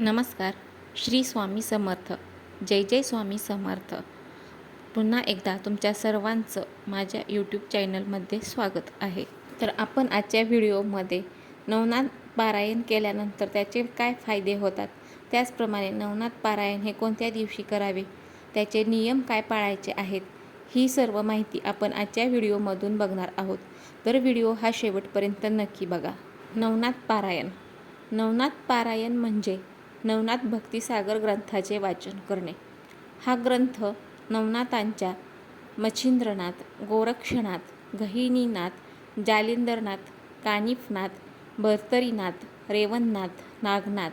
नमस्कार श्री स्वामी समर्थ जय जय स्वामी समर्थ. पुन्हा एकदा तुमच्या सर्वांचं माझ्या यूट्यूब चॅनलमध्ये स्वागत आहे. तर आपण आजच्या व्हिडिओमध्ये नवनाथ पारायण केल्यानंतर त्याचे काय फायदे होतात? त्याचप्रमाणे नवनाथ पारायण हे कोणत्या दिवशी करावे? त्याचे नियम काय पाळायचे आहेत? ही सर्व माहिती आपण आजच्या व्हिडिओमधून बघणार आहोत. तर व्हिडिओ हा शेवटपर्यंत नक्की बघा. नवनाथ पारायण. नवनाथ पारायण म्हणजे नवनाथ भक्तिसागर ग्रंथाचे वाचन करणे. हा ग्रंथ नवनाथांच्या मच्छिंद्रनाथ गोरक्षनाथ गहिनीनाथ जालिंदरनाथ कानिफनाथ भर्तरीनाथ रेवणनाथ नागनाथ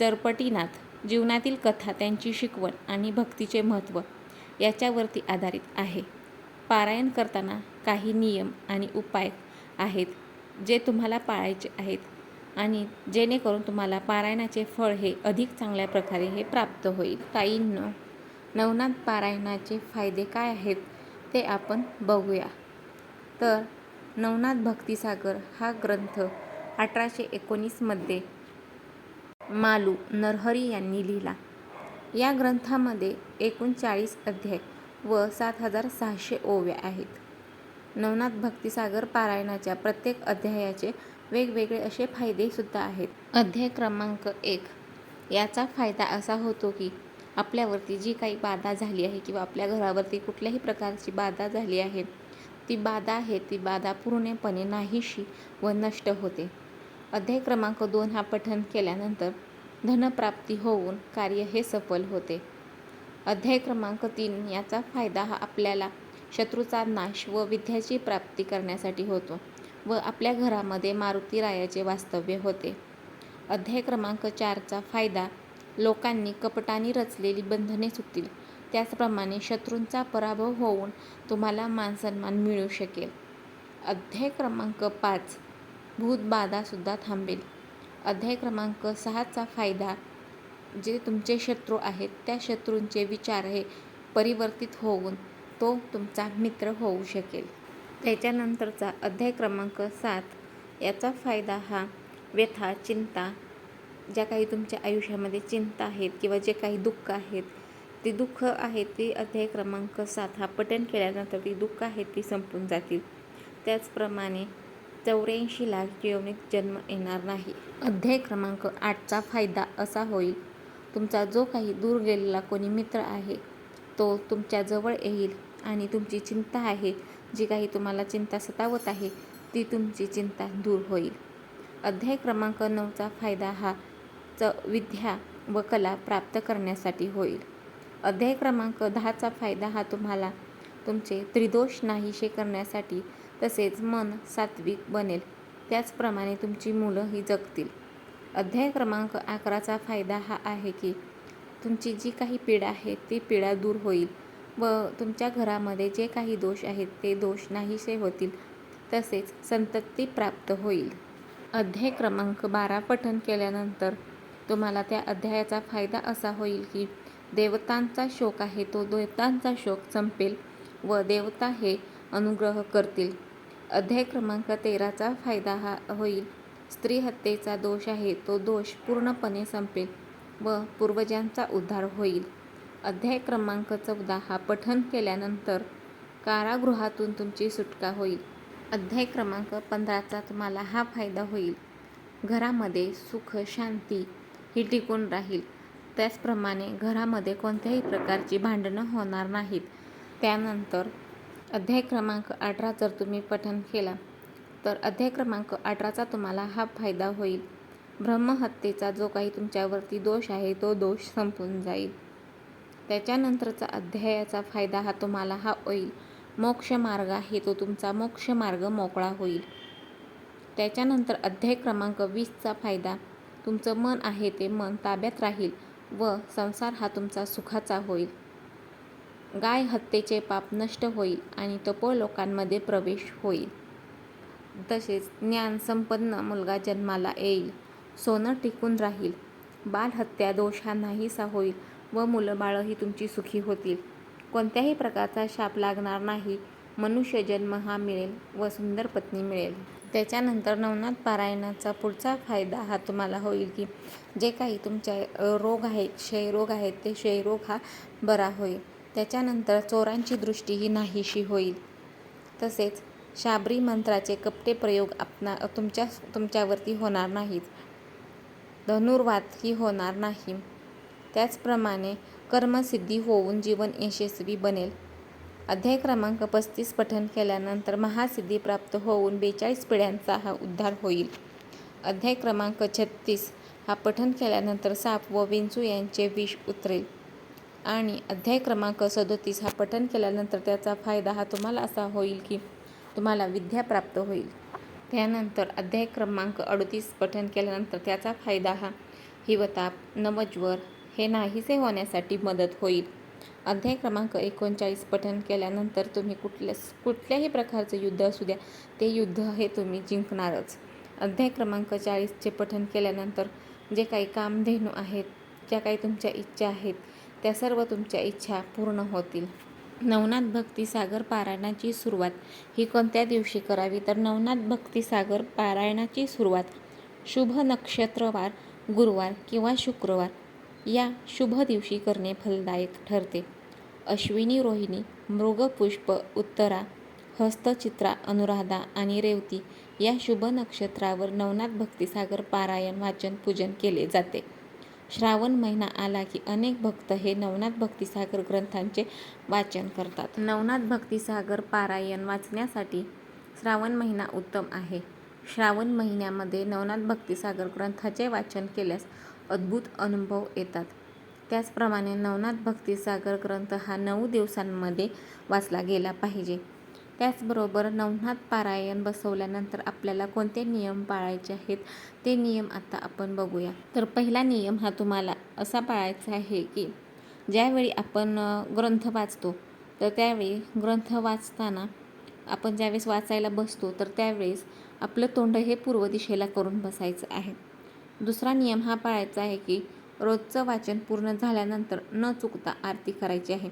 चरपटीनाथ जीवनातील कथा त्यांची शिकवण आणि भक्तीचे महत्त्व याच्यावरती आधारित आहे. पारायण करताना काही नियम आणि उपाय आहेत जे तुम्हाला पाळायचे आहेत. आणि जेणेकरून तुम्हाला पारायणाचे फळ हे अधिक चांगल्या प्रकारे हे प्राप्त होईल. ताईंनो नवनाथ पारायणाचे फायदे काय आहेत ते आपण बघूया. तर नवनाथ भक्तिसागर हा ग्रंथ अठराशे एकोणीसमध्ये मालू नरहरी यांनी लिहिला. या ग्रंथामध्ये एकूण चाळीस अध्याय व सात हजार सहाशे ओव्या आहेत. नवनाथ भक्तिसागर पारायणाच्या प्रत्येक अध्यायाचे वेगवेगळे असे फायदेसुद्धा आहेत. अध्याय क्रमांक एक. याचा फायदा असा होतो की आपल्यावरती जी काही बाधा झाली आहे किंवा आपल्या घरावरती कुठल्याही प्रकारची बाधा झाली आहे ती बाधा आहे ती बाधा पूर्णपणे नाहीशी व नष्ट होते. अध्याय क्रमांक दोन हा पठन केल्यानंतर धनप्राप्ती होऊन कार्य हे सफल होते. अध्याय क्रमांक तीन याचा फायदा हा आपल्याला शत्रूचा नाश व विद्याची प्राप्ती करण्यासाठी होतो. व आपल्या घरामध्ये मारुती रायाचे वास्तव्य होते. अध्याय क्रमांक चारचा फायदा लोकांनी कपटाने रचलेली बंधने सुटतील. त्याचप्रमाणे शत्रूंचा पराभव होऊन तुम्हाला मानसन्मान मिळू शकेल. अध्याय क्रमांक पाच भूतबाधासुद्धा थांबेल. अध्याय क्रमांक सहाचा फायदा जे तुमचे शत्रू आहेत त्या शत्रूंचे विचार हे परिवर्तित होऊन तो तुमचा मित्र होऊ शकेल. त्याच्यानंतरचा अध्याय क्रमांक सात. याचा फायदा हा व्यथा चिंता ज्या काही तुमच्या आयुष्यामध्ये चिंता आहेत किंवा जे काही दुःख आहेत ती दुःख आहेत ती अध्याय क्रमांक सात हा पठण केल्यानंतर ती दुःख आहेत ती संपून जातील. त्याचप्रमाणे चौऱ्याऐंशी लाख जीवनिक जन्म येणार नाही. अध्याय क्रमांक आठचा फायदा असा होईल तुमचा जो काही दूर गेलेला कोणी मित्र आहे तो तुमच्याजवळ येईल आणि तुमची चिंता आहे जी काही तुम्हाला चिंता सतावत आहे ती तुमची चिंता दूर होईल. अध्याय क्रमांक नऊचा फायदा हा च विद्या व कला प्राप्त करण्यासाठी होईल. अध्याय क्रमांक दहाचा फायदा हा तुम्हाला तुमचे त्रिदोष नाहीसे करण्यासाठी तसेच मन सात्विक बनेल त्याचप्रमाणे तुमची मुलं ही जगतील. अध्याय क्रमांक अकराचा फायदा हा आहे की तुमची जी काही पीडा आहे ती पीडा दूर होईल. व तुमच्या घरामध्ये जे काही दोष आहेत ते दोष नाहीसे होतील. तसेच संतती प्राप्त होईल. अध्याय क्रमांक बारा पठन केल्यानंतर तुम्हाला त्या अध्यायाचा फायदा असा होईल की देवतांचा शोक आहे तो देवतांचा शोक संपेल व देवता हे अनुग्रह करतील. अध्याय क्रमांक तेराचा फायदा हा होईल. स्त्री हत्येचा दोष आहे तो दोष पूर्णपणे संपेल व पूर्वजांचा उद्धार होईल. अध्याय क्रमांक चौदा हा पठन केल्यानंतर कारागृहातून तुमची सुटका होईल. अध्याय क्रमांक पंधराचा तुम्हाला हा फायदा होईल. घरामध्ये सुख शांती ही टिकून राहील. त्याचप्रमाणे घरामध्ये कोणत्याही प्रकारची भांडणं होणार नाहीत. त्यानंतर अध्याय क्रमांक अठरा जर तुम्ही पठन केला तर अध्याय क्रमांक अठराचा तुम्हाला हा फायदा होईल. ब्रह्महत्येचा जो काही तुमच्यावरती दोष आहे तो दोष संपून जाईल. त्याच्यानंतरचा अध्यायाचा फायदा हा तुम्हाला हा होईल. मोक्ष मार्ग आहे तो तुमचा. मोक्ष मार्ग मोकळा होईल. त्याच्यानंतर अध्याय क्रमांक वीसचा फायदा. तुमचं मन आहे ते मन ताब्यात राहील व संसार हा तुमचा सुखाचा होईल. गाय हत्येचे पाप नष्ट होईल आणि तपोळ लोकांमध्ये प्रवेश होईल. तसेच ज्ञान संपन्न मुलगा जन्माला येईल. सोनं टिकून राहील. बालहत्या दोष हा नाहीसा होईल. व मुलंबाळंही तुमची सुखी होतील. कोणत्याही प्रकारचा शाप लागणार नाही. मनुष्य जन्म हा मिळेल व सुंदर पत्नी मिळेल. त्याच्यानंतर नवनाथ पारायणाचा पुढचा फायदा हा तुम्हाला होईल की जे काही तुमचे रोग आहेत क्षयरोग आहेत ते क्षयरोग हा बरा होईल. त्याच्यानंतर चोरांची दृष्टी ही नाहीशी होईल. तसेच शाबरी मंत्राचे कपटे प्रयोग आपणा तुमच्या तुमच्यावरती होणार नाहीत. धनुर्वात ही होणार नाही. त्याचप्रमाणे कर्मसिद्धी होऊन जीवन यशस्वी बनेल. अध्याय क्रमांक पस्तीस पठन केल्यानंतर महासिद्धी प्राप्त होऊन बेचाळीस पिढ्यांचा हा उद्धार होईल. अध्याय क्रमांक छत्तीस हा पठन केल्यानंतर साप व विंचू यांचे विष उतरेल. आणि अध्याय क्रमांक सदोतीस हा पठन केल्यानंतर त्याचा फायदा हा तुम्हाला असा होईल की तुम्हाला विद्या प्राप्त होईल. त्यानंतर अध्याय क्रमांक अडतीस पठन केल्यानंतर त्याचा फायदा हा हिवताप नवज्वर हे नाहीसे होण्यासाठी मदत होईल. अध्याय क्रमांक एकोणचाळीस पठन केल्यानंतर तुम्ही कुठल्या कुठल्याही प्रकारचं युद्ध असू द्या ते युद्ध हे तुम्ही जिंकणारच. अध्याय क्रमांक चाळीसचे पठन केल्यानंतर जे काही कामधेनू आहेत ज्या काही तुमच्या इच्छा आहेत त्या सर्व तुमच्या इच्छा पूर्ण होतील. नवनाथ भक्ती सागर पारायणाची सुरुवात ही कोणत्या दिवशी करावी? तर नवनाथ भक्ती सागर पारायणाची सुरुवात शुभ नक्षत्रवार गुरुवार किंवा शुक्रवार या शुभ दिवशी करणे फलदायक ठरते. अश्विनी रोहिणी मृगपुष्प उत्तरा हस्तचित्रा अनुराधा आणि रेवती या शुभ नक्षत्रावर नवनाथ भक्तिसागर पारायण वाचन पूजन केले जाते. श्रावण महिना आला की अनेक भक्त हे नवनाथ भक्तिसागर ग्रंथांचे वाचन करतात. नवनाथ भक्तिसागर पारायण वाचण्यासाठी श्रावण महिना उत्तम आहे. श्रावण महिन्यामध्ये नवनाथ भक्तिसागर ग्रंथाचे वाचन केल्यास अद्भुत अनुभव येतात. त्याचप्रमाणे नवनाथ भक्तिसागर ग्रंथ हा नऊ दिवसांमध्ये वाचला गेला पाहिजे. त्याचबरोबर नवनाथ पारायण बसवल्यानंतर आपल्याला कोणते नियम पाळायचे आहेत ते नियम आता आपण बघूया. तर पहिला नियम हा तुम्हाला असा पाळायचा आहे की ज्यावेळी आपण ग्रंथ वाचतो तर त्यावेळी ग्रंथ वाचताना आपण ज्यावेळेस वाचायला बसतो तर त्यावेळेस आपलं तोंड हे पूर्व दिशेला करून बसायचं आहे. दुसरा नियम हा पाळायचा आहे की रोजचं वाचन पूर्ण झाल्यानंतर न चुकता आरती करायची आहे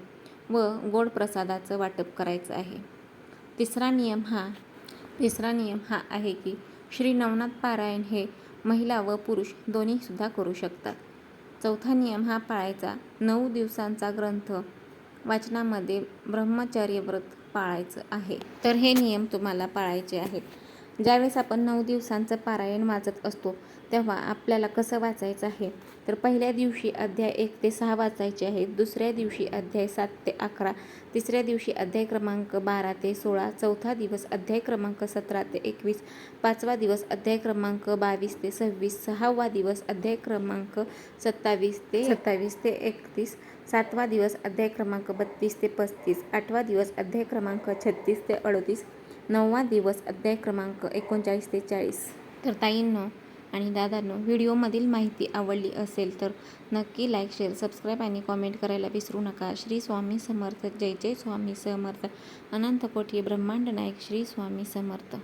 व गोड प्रसादाचं वाटप करायचं आहे. तिसरा नियम हा तिसरा नियम हा आहे की श्री नवनाथ पारायण हे महिला व पुरुष दोन्हीसुद्धा करू शकतात. चौथा नियम हा पाळायचा नऊ दिवसांचा ग्रंथ वाचनामध्ये ब्रह्मचर्य व्रत पाळायचं आहे. तर हे नियम तुम्हाला पाळायचे आहेत. ज्यावेळेस आपण नऊ दिवसांचं पारायण वाचत असतो तेव्हा आपल्याला कसं वाचायचं आहे? तर पहिल्या दिवशी अध्याय एक ते सहा वाचायचे आहेत दुसऱ्या दिवशी अध्याय सात ते अकरा तिसऱ्या दिवशी अध्याय क्रमांक बारा ते सोळा चौथा दिवस अध्याय क्रमांक सतरा ते एकवीस पाचवा दिवस अध्याय क्रमांक बावीस ते सव्वीस सहावा दिवस अध्याय क्रमांक सत्तावीस ते सत्तावीस ते एकतीस सातवा दिवस अध्याय क्रमांक बत्तीस ते पस्तीस आठवा दिवस अध्याय क्रमांक छत्तीस ते अडतीस नववा दिवस अध्याय क्रमांक एकोणचाळीस ते चाळीस. तर ताईंनो आणि दादांनो व्हिडिओमधील माहिती आवडली असेल तर नक्की लाईक शेअर सबस्क्राईब आणि कॉमेंट करायला विसरू नका. श्री स्वामी समर्थ. जय जय स्वामी समर्थ. अनंत कोटी ब्रह्मांड नायक श्री स्वामी समर्थ.